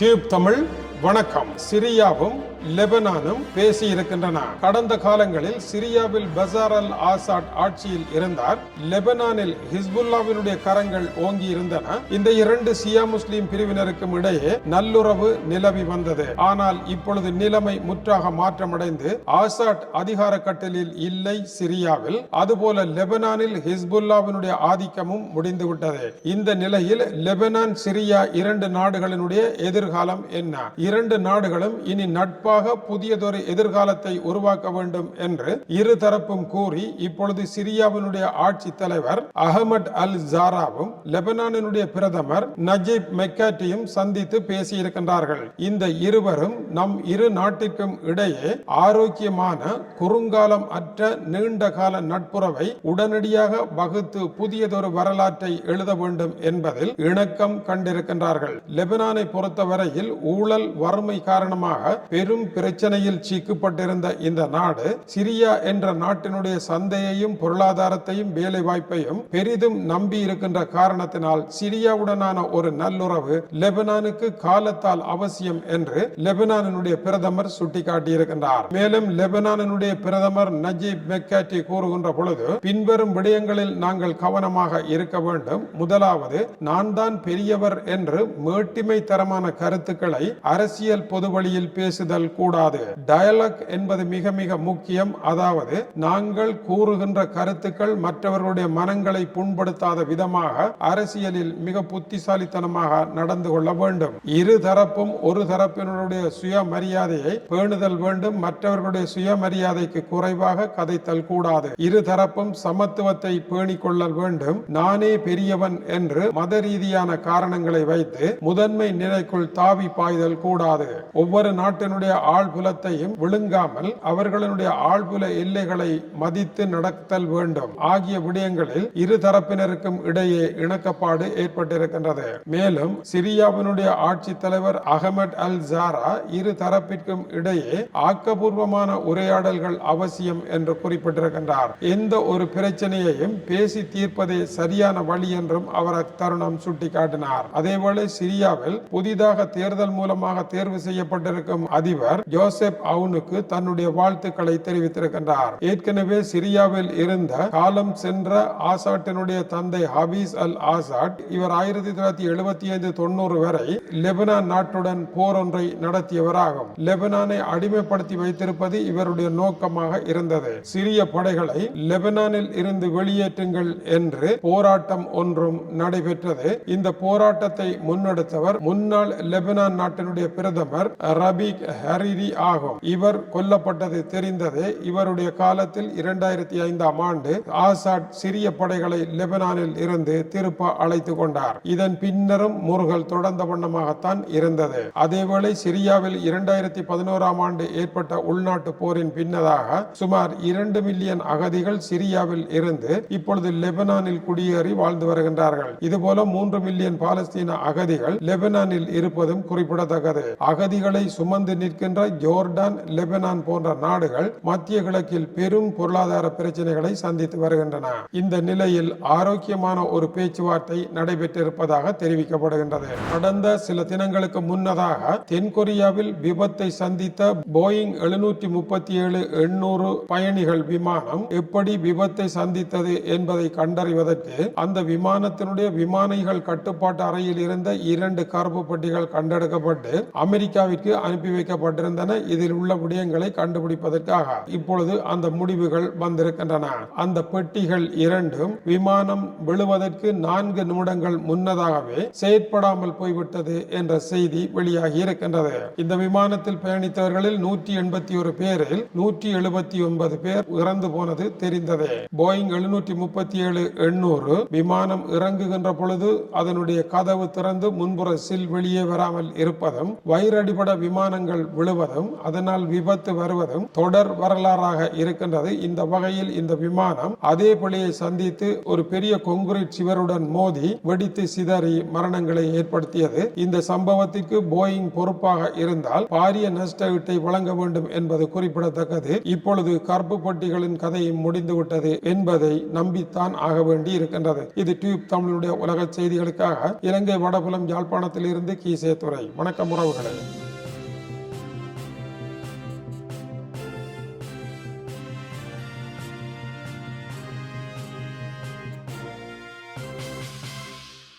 Tube Tamil வணக்கம். சிரியாவும் லெபனானும் பேசி இருக்கின்றன கடந்த காலங்களில் சிரியாவில் பசார் அல் ஆசாட் ஆட்சியில் இருந்தார். லெபனானில் ஹிஸ்புல்லாவினுடைய கரங்கள் ஓங்கி இருந்தன இந்த இரண்டு சியா முஸ்லிம் பிரிவினருக்கும் இடையே நல்லுறவு நிலவி வந்தது. ஆனால் இப்பொழுது நிலைமை முற்றாக மாற்றமடைந்து ஆசாட் அதிகார கட்டலில் இல்லை சிரியாவில். அதுபோல லெபனானில் ஹிஸ்புல்லாவினுடைய ஆதிக்கமும் முடிந்துவிட்டது. இந்த நிலையில் லெபனான் சிரியா இரண்டு நாடுகளினுடைய எதிர்காலம் என்ன? இரண்டு நாடுகளும் இனி நட்பு சிறப்பாக புதியதொரு எதிர்காலத்தை உருவாக்க வேண்டும் என்று இருதரப்பும் கூறி இப்பொழுது சிரியாவினுடைய ஆட்சி தலைவர் அகமட் அல் ஜாராவும் லெபனானினுடைய பிரதமர் நஜீப் மெக்காட்டியும் சந்தித்து பேசியிருக்கின்றார்கள். இந்த இருவரும் நம் இரு நாட்டிற்கும் இடையே ஆரோக்கியமான குறுங்காலம் அற்ற நீண்ட கால நட்புறவை உடனடியாக வகுத்து புதியதொரு வரலாற்றை எழுத வேண்டும் என்பதில் இணக்கம் கண்டிருக்கின்றார்கள். லெபனானை பொறுத்தவரையில் ஊழல் வறுமை காரணமாக பெரும் பிரச்சனையில் சிக்கப்பட்டிருந்த இந்த நாடு சிரியா என்ற நாட்டினுடைய சந்தையையும் பொருளாதாரத்தையும் வேலை வாய்ப்பையும் பெரிதும் நம்பி இருக்கின்ற காரணத்தினால் சிரியாவுடனான ஒரு நல்லுறவு லெபனானுக்கு காலத்தால் அவசியம் என்று லெபனானினுடைய பிரதமர் சுட்டிக்காட்டியிருக்கின்றார். மேலும் லெபனானினுடைய பிரதமர் நஜீப் மெக்காட்டி கூறுகின்ற பொழுது பின்வரும் விடயங்களில் நாங்கள் கவனமாக இருக்க வேண்டும். முதலாவது நான் தான் பெரியவர் என்று மேட்டிமை தரமான கருத்துக்களை அரசியல் பொது வழியில் பேசுதல் கூடாது. டயலாக் என்பது மிக மிக முக்கியம். அதாவது நாங்கள் கூறுகின்ற கருத்துக்கள் மற்றவர்களுடைய மனங்களை புண்படுத்தாத விதமாக அரசியலில் மிக புத்திசாலித்தனமாக நடந்து கொள்ள வேண்டும். இரு தரப்பும் ஒரு தரப்பினருடைய சுயமரியாதையை பேணுதல் வேண்டும். மற்றவர்களுடைய சுயமரியாதைக்கு குறைவாக கதைத்தல் கூடாது. இரு தரப்பும் சமத்துவத்தை பேணிக் கொள்ளல் வேண்டும். நானே பெரியவன் என்று மத ரீதியான காரணங்களை வைத்து முதன்மை நிலைக்குள் தாவி பாய்தல் கூடாது. ஒவ்வொரு நாட்டினுடைய ஆழ்புலத்தையும் விழுங்காமல் அவர்களுடைய ஆழ்புல எல்லைகளை மதித்து நடத்தல் வேண்டும். ஆகிய விடயங்களில் இரு தரப்பினருக்கும் இடையே இணக்கப்பாடு ஏற்பட்டிருக்கின்றது. மேலும் சிரியாவினுடைய ஆட்சி தலைவர் அகமட் அல் ஜாரா இரு தரப்பிற்கும் இடையே ஆக்கபூர்வமான உரையாடல்கள் அவசியம் என்று குறிப்பிட்டிருக்கின்றார். எந்த ஒரு பிரச்சனையையும் பேசி தீர்ப்பதே சரியான வழி என்றும் அவர் அத்தருணம் சுட்டிக்காட்டினார். அதேவேளை சிரியாவில் புதிதாக தேர்தல் மூலமாக தேர்வு செய்யப்பட்டிருக்கும் அதிபர் தலைவர் ஜோசப் அவுனுக்கு தன்னுடைய வாழ்த்துக்களை தெரிவித்திருக்கின்றார். ஏற்கனவே சிரியாவில் இருந்த காலம் சென்ற ஆசாட்டினுடைய தந்தை ஹபீஸ் அல் ஆசாட் இவர் ஆயிரத்தி தொள்ளாயிரத்தி எழுபத்தி ஐந்து தொண்ணூறு வரை லெபனான் நாட்டுடன் போர் ஒன்றை நடத்தியவராகும். லெபனானை அடிமைப்படுத்தி வைத்திருப்பது இவருடைய நோக்கமாக இருந்தது. சிறிய படைகளை லெபனானில் இருந்து வெளியேற்றுங்கள் என்று போராட்டம் ஒன்றும் நடைபெற்றது. இந்த போராட்டத்தை முன்னெடுத்தவர் முன்னாள் லெபனான் நாட்டினுடைய பிரதமர் ரபீக் ஹரிரி ஆகும். இவர் கொல்லப்பட்டது தெரிந்தது. இவருடைய காலத்தில் இரண்டாயிரத்தி ஐந்தாம் ஆண்டு ஆசாட் சிறிய படைகளை லெபனானில் இருந்து திருப்ப அழைத்து கொண்டார். இதன் பின்னரும் முருகல் தொடர்ந்த வண்ணமாகத்தான் இருந்தது. அதேவேளை சிரியாவில் இரண்டாயிரத்தி பதினோராம் ஆண்டு ஏற்பட்ட உள்நாட்டு போரின் பின்னதாக சுமார் இரண்டு மில்லியன் அகதிகள் சிரியாவில் இருந்து இப்பொழுது லெபனானில் குடியேறி வாழ்ந்து வருகின்றார்கள். இதுபோல மூன்று மில்லியன் பாலஸ்தீன அகதிகள் லெபனானில் இருப்பதும் குறிப்பிடத்தக்கது. அகதிகளை சுமந்து இருக்கின்ற ஜோர்டான் லெபனான் போன்ற நாடுகள் மத்திய கிழக்கில் பெரும் பொருளாதார பிரச்சனைகளை சந்தித்து வருகின்றன. இந்த நிலையில் ஆரோக்கியமான ஒரு பேச்சுவார்த்தை நடைபெற்றிருப்பதாக தெரிவிக்கப்படுகின்றது. கடந்த சில தினங்களுக்கு முன்னதாக தென்கொரியாவில் விபத்தை சந்தித்த போயிங் எழுநூற்றி முப்பத்தி ஏழு எண்ணூறு பயணிகள் விமானம் எப்படி விபத்தை சந்தித்தது என்பதை கண்டறிவதற்கு அந்த விமானத்தினுடைய விமானிகள் கட்டுப்பாட்டு அறையில் இருந்த இரண்டு கருப்பு பெட்டிகள் கண்டெடுக்கப்பட்டு அமெரிக்காவிற்கு அனுப்பி கொடுக்கப்பட்டிருந்தன இதில் உள்ள விடயங்களை கண்டுபிடிப்பதற்காக இப்பொழுது அந்த முடிவுகள் வந்திருக்கின்றன. அந்த பெட்டிகள் இரண்டும் விமானம் விழுவதற்கு நான்கு நிமிடங்கள் முன்னதாகவே செயற்படாமல் போய்விட்டது என்ற செய்தி வெளியாகி இருக்கின்றது. இந்த விமானத்தில் பயணித்தவர்களில் நூற்றி எண்பத்தி ஒரு பேரில் நூற்றி எழுபத்தி ஒன்பது பேர் இறந்து போனது தெரிந்ததே. போயிங் எழுநூற்றி முப்பத்தி ஏழு எண்ணூறு விமானம் இறங்குகின்ற பொழுது அதனுடைய கதவு திறந்து முன்புற சில் வெளியே வராமல் இருப்பதும் வயிறடிபட விமானங்கள் விழுவதும் அதனால் விபத்து வருவதும் தொடர் வரலாறாக இருக்கின்றது. இந்த வகையில் இந்த விமானம் அதே பிழையை சந்தித்து ஒரு பெரிய கொங்குரிட் சிவருடன் மோதி வெடித்து சிதறி மரணங்களை ஏற்படுத்தியது. இந்த சம்பவத்திற்கு போயிங் பொறுப்பாக இருந்தால் பாரிய நஷ்ட ஈட்டை வழங்க வேண்டும் என்பது குறிப்பிடத்தக்கது. இப்பொழுது கருப்பு பட்டிகளின் கதையும் முடிந்துவிட்டது என்பதை நம்பித்தான் ஆக வேண்டி இருக்கின்றது இது டியூப் தமிழுடைய உலக செய்திகளுக்காக இலங்கை வடபுலம் யாழ்ப்பாணத்தில் இருந்து கீசே துறை வணக்கம் உறவுகளே.